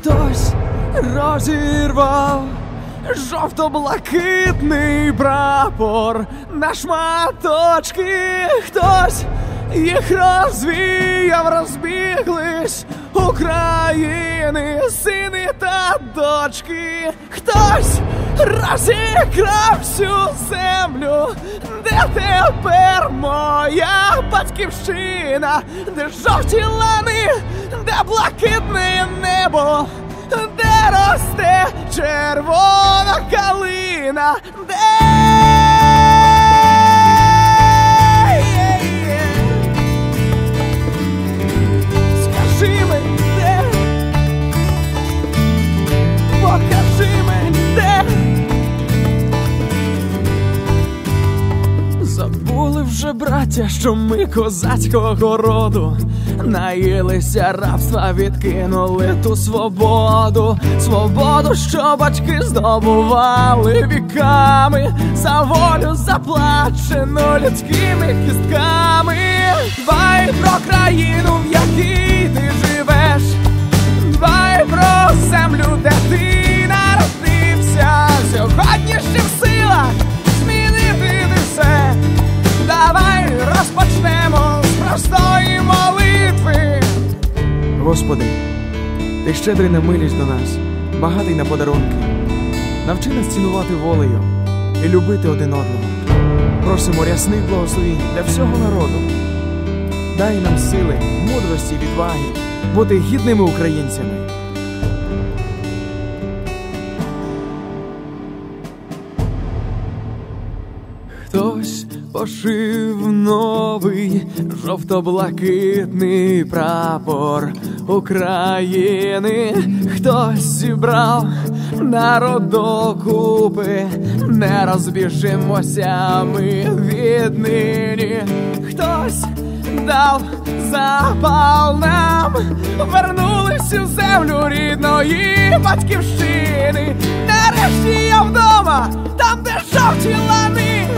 Хтось розірвав жовто-блакитний прапор на шматочки, хтось їх розвіяв, розбіглись України, сини та дочки, хтось розікрав всю землю, де тепер моя батьківщина, де жовті лани, де блакитне небо, де росте червона калина, де браття, що ми козацького роду Наїлися рабства, відкинули ту свободу, свободу, що батьки здобували віками, за волю заплачену людськими кістками. Дбай про країну, в якій ти живеш, Господи, ти щедрий на милість до нас, багатий на подарунки. Навчи нас цінувати волею і любити один одного. Просимо рясних благословінь для всього народу. Дай нам сили, мудрості, і відваги бути гідними українцями. Хтось пошив новий жовто-блакитний прапор України, хтось зібрав народ докупи, не розбіжимося ми віднині, хтось дав запал нам, вернулись у землю рідної батьківщини. Нарешті я вдома, там, де жовті лани,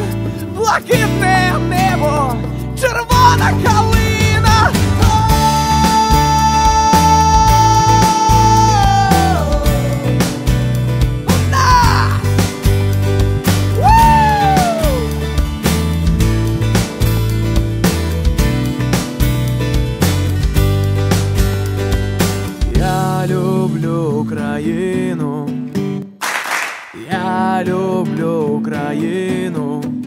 Україну, я люблю Україну.